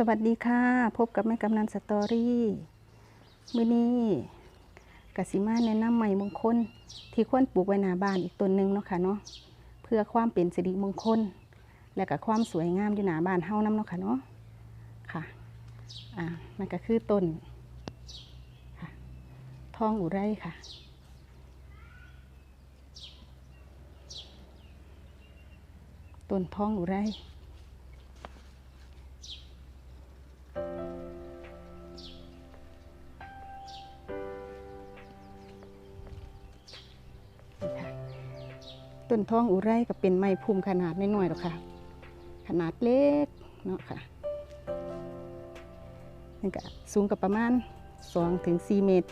สวัสดีค่ะ พบกับแม่กำนันสตอรี่มื้อนี้กสิมาแนะนำใหม่มงคล ที่ควรปลูกไว้หน้าบ้านอีกต้นหนึ่งเนาะค่ะเนาะเพื่อความเป็นสิริมงคล และก็ความสวยงามอยู่หน้าบ้านเฮานำเนาะค่ะเนาะค่ะอ่ามันก็คือต้นค่ะทองอุไรค่ะต้นทองอุไร ต้นทองอุไรก็เป็นไม้พุ่มขนาดน้อยๆหรอกค่ะ ขนาดเล็กเนาะค่ะนี่ก็สูงกับประมาณ2ถึง4เมตร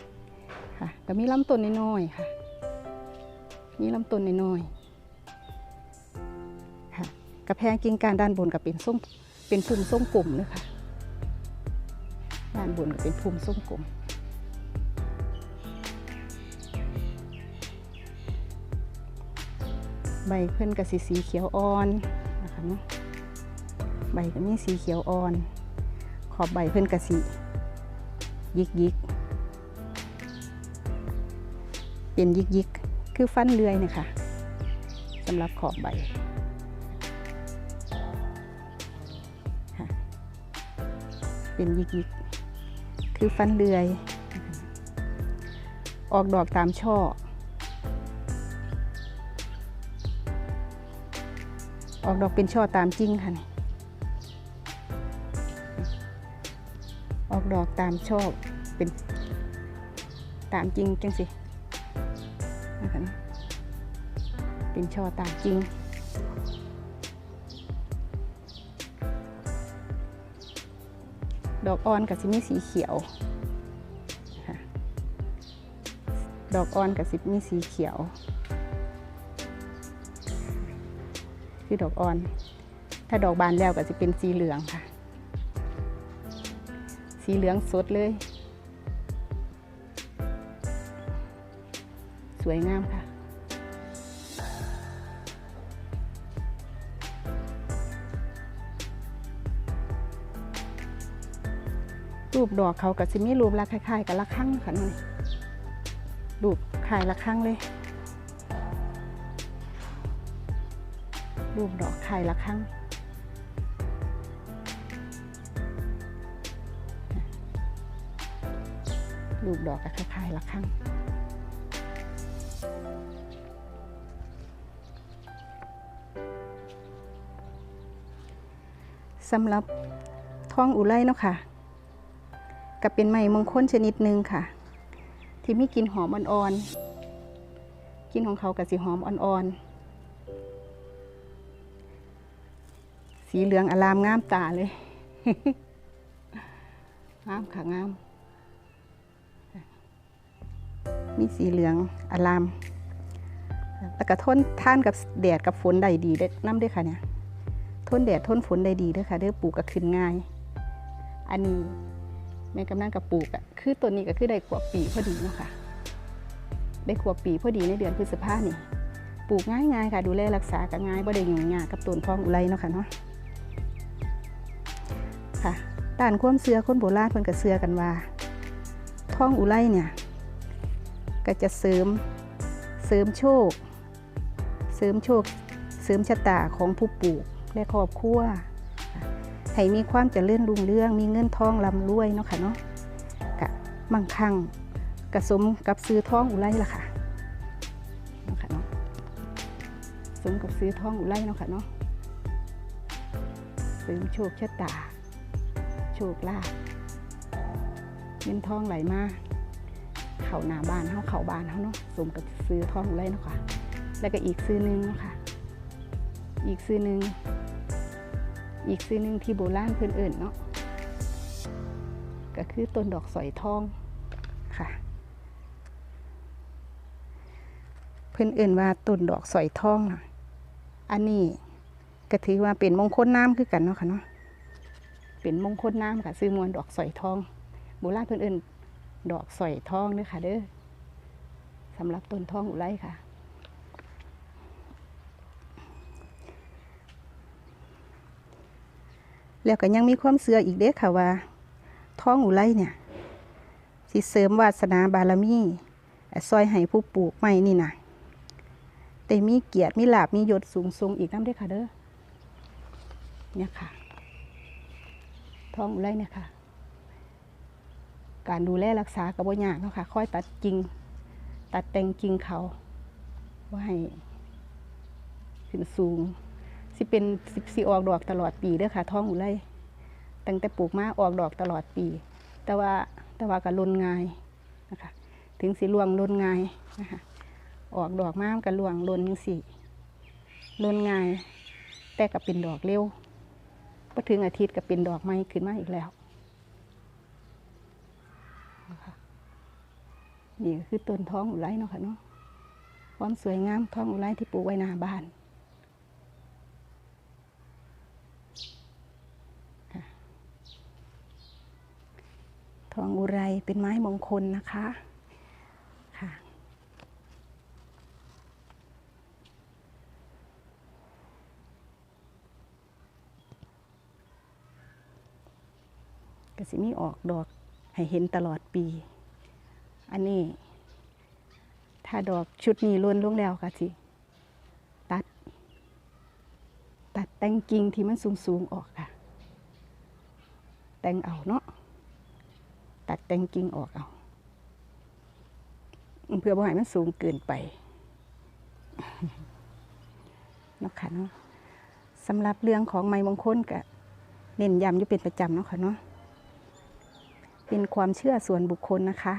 ค่ะก็มีลำต้นน้อยๆค่ะ มีลำต้นน้อยๆค่ะกระแพงกิ่งกานด้านบนก็เป็นส้มเป็นพุ่มส้มกลมเลยค่ะด้านบนก็เป็นพุ่มส้มกลม ใบเพิ่นกับสีสีเขียวอ่อนนะคะเนาะใบก็มีสีเขียวอ่อน ขอบใบเพิ่นกับสียิกยิกเป็นยิกยิกคือฟันเลื่อยนะคะสำหรับขอบใบค่ะเป็นยิกยิกคือฟันเลื่อย ออกดอกตามช่อ ออกดอกเป็นช่อตามจริงค่ะนี่ออกดอกตามช่อเป็นตามจริงจังสินะคะนะเป็นช่อตามจริงดอกอ่อนกับสิมีสีเขียว ดอกอ่อนกับสิมีสีเขียว คือดอกอ่อน ถ้าดอกบานแล้วก็จะเป็นสีเหลืองค่ะ สีเหลืองสดเลย สวยงามค่ะรูปดอกเขากับสิมีรูปลักคล้ายๆกับละครั้งค่ะนี่รูปคล้ายละครั้งเลย รูปดอกไข่ละครั้งรูปดอกกับคล้ายๆละครั้งสำหรับท้องอุไรเนาะค่ะก็เป็นไม้มงคลชนิดหนึ่งค่ะ ที่มีกลิ่นหอมอ่อนๆกลิ่นของเขากับสีหอมอ่อนๆ สีเหลืองอลามงามตาเลย งามค่ะงาม มีสีเหลืองอลาม แล้วก็ทนท่านกับแดดกับฝนได้ดีได้น้ำด้วยค่ะเนี่ย ทนแดดทนฝนได้ดีด้วยค่ะเด้อปลูกก็ขึ้นง่าย อันนี้แม่กำนันกับปลูกอะคือตัวนี้ก็คือได้ขวบปีพอดีเนาะค่ะ ได้ขวบปีพอดีในเดือนพฤษภานี่ปลูกง่ายๆค่ะ ดูแลรักษาก็ง่ายบ่ได้ยุ่งยากกับต้นทองอุไรเนาะค่ะเนาะ ค่ะด้านความเสือคนโบราณเพิ่นก็เสือกันว่าท้องอุไรเนี่ยก็จะเสริมเสริมโชค เสริมโชค เสริมชะตาของผู้ปลูกและครอบครัวให้มีความเจริญรุ่งเรือง มีเงินทองร่ำรวยเนาะค่ะเนาะกะมั่งคั่งกระสมกับซื้อท้องอุไรล่ะค่ะเนาะค่ะเนาะสมกับซื้อท้องอุไรเนาะค่ะเนาะเสริมโชคชะตา โชคลาภเงินทองไหลมาเข่าหน้าบ้านเฮาเข่าบ้านเฮาเนาะสมกับซื้อทองอุไรเนาะค่ะ แล้วก็อีกซื้อหนึงเนาะค่ะ อีกซื้อหนึ่งอีกซื้อหนึ่งที่โบราณเพื่อนเอิ่นเนาะก็คือต้นดอกสอยทองค่ะ เพื่อนเอิ่นว่าต้นดอกสอยทองนะอันนี้ก็ถือว่าเป็นมงคลน้ำคือกันเนาะค่ะเนาะ เป็นมงคลน้ำค่ะซื้อมวลดอกสอยทองโบราณเพื่อนเอิ่นดอกสอยทองเด้อค่ะเด้อสำหรับต้นทองอุไรค่ะแล้วก็ยังมีความเสื่ออีกเด้ค่ะว่าท้องอุไรเนี่ยสิเสริมวาสนาบารมีซอยให้ผู้ปลูกไม้นี่นะแต่มีเกียรติมีลาบมียศสูงส่งอีกน้ำเด้อค่ะเด้อเนี่ยค่ะ ท้องอุไรเนี่ยค่ะการดูแลรักษากับวยากเนาะค่ะค่อยตัดกิ่งตัดแต่งกิ่งเขาว่าให้ขึ้นสูง สิเป็นสิสิออกดอกตลอดปีเด้อค่ะท้องอุไรตั้งแต่ปลูกมาออกดอกตลอดปี แต่ว่าแต่ว่าก็ลนง่ายนะคะ ถึงสีลวงลนง่ายนะคะออกดอกมามันก็ลวงลนยังสี่ลนง่าย แต่ก็เป็นดอกเร็ว พอถึงอาทิตย์ก็เป็นดอกไม้ขึ้นมาอีกแล้วนี่ก็คือต้นท้องอุไรเนาะค่ะเนาะความสวยงามท้องอุไรที่ปลูกไว้หน้าบ้านทองอุไรเป็นไม้มงคลนะคะก็ สิมีออกดอกให้เห็นตลอดปี อันนี้ ถ้าดอกชุดนี้ล้วนลงแล้วก็สิตัด ตัดแต่งกิ่งที่มันสูงๆออกค่ะ แต่งเอาเนาะตัดแต่งกิ่งออกเอาเพื่อบ่ให้มันสูงเกินไปเนาะค่ะเนาะสำหรับเรื่องของไม้มงคลก็เน้นย้ำอยู่เป็นประจำเนาะค่ะเนาะ เป็นความเชื่อส่วนบุคคลนะคะ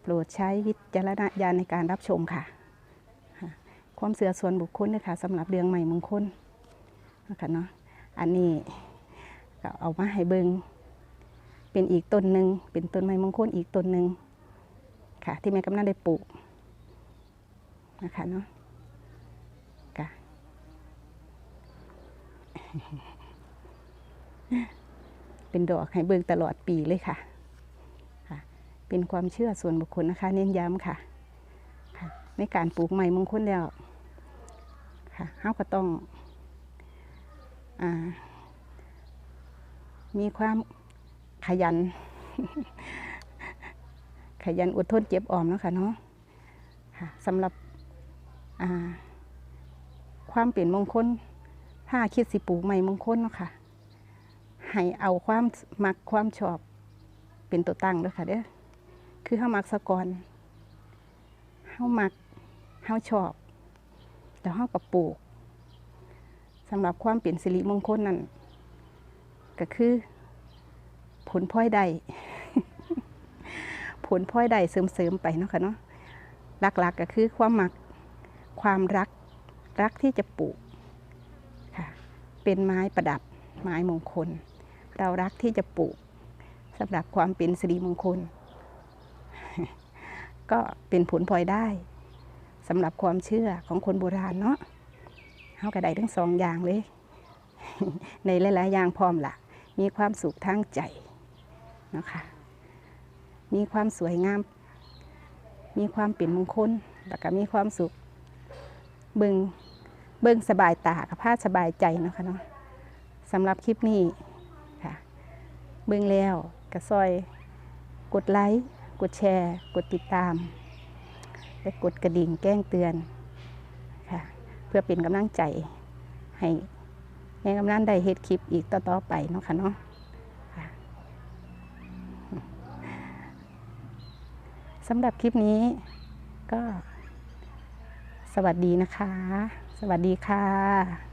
โปรดใช้วิจารณญาณในการรับชมค่ะ ความเชื่อส่วนบุคคลนะคะสำหรับเรื่องไม้มงคลนะคะเนาะอันนี้ก็เอามาให้เบิงเป็นอีกต้นหนึ่งเป็นต้นไม้มงคลอีกต้นหนึ่งค่ะ ที่แม่กำนันได้ปลูกนะคะเนาะค่ะเป็นดอกให้เบิงตลอดปีเลยค่ะ เป็นความเชื่อส่วนบุคคลนะคะ เน้นย้ำค่ะค่ะ ในการปลูกไม้มงคลแล้วค่ะเฮาก็ต้องอมีความขยัน ขยันอดทนเจ็บออมเนาะค่ะเนาะค่ะสำหรับความเปลี่ยนมงคลถ้าคิดสิปลูกใหม่มงคลเนาะค่ะให้เอาความมักความชอบเป็นตัวตั้งด้วยค่ะเด้อ คือเฮามักสะกอนเฮามักเฮาชอบแล้วเฮากับปลูกสำหรับความเปลี่ยนสิริมงคลนั่นก็คือผลพลอยได้ผลพลอยได้เสริมๆไปเนาะค่ะเนาะหลักๆก็คือความมักความรักรักที่จะปลูกค่ะเป็นไม้ประดับไม้มงคล เรารักที่จะปลูกสำหรับความเป็นสิริมงคล ก็เป็นผลพลอยได้สำหรับความเชื่อของคนโบราณเนาะเฮากระไดทั้งสองอย่างเลย ในหลายๆอย่างพร้อมละมีความสุขทางใจเนาะคะมีความสวยงาม มีความเป็นมงคลแล้วก็มีความสุข เบิงเบิงสบายตากับผ้าสบายใจเนาะคะเนาะสำหรับคลิปนี้ค่ะ เบิงแล้วก็ซอย กดไลค์ กดแชร์ กดติดตาม และกดกระดิ่งแจ้งเตือนค่ะเพื่อเป็นกำลังใจให้แม่กำนันได้เฮ็ดคลิปอีกต่อๆไปเนาะค่ะเนาะสำหรับคลิปนี้ก็สวัสดีนะคะ สวัสดีค่ะ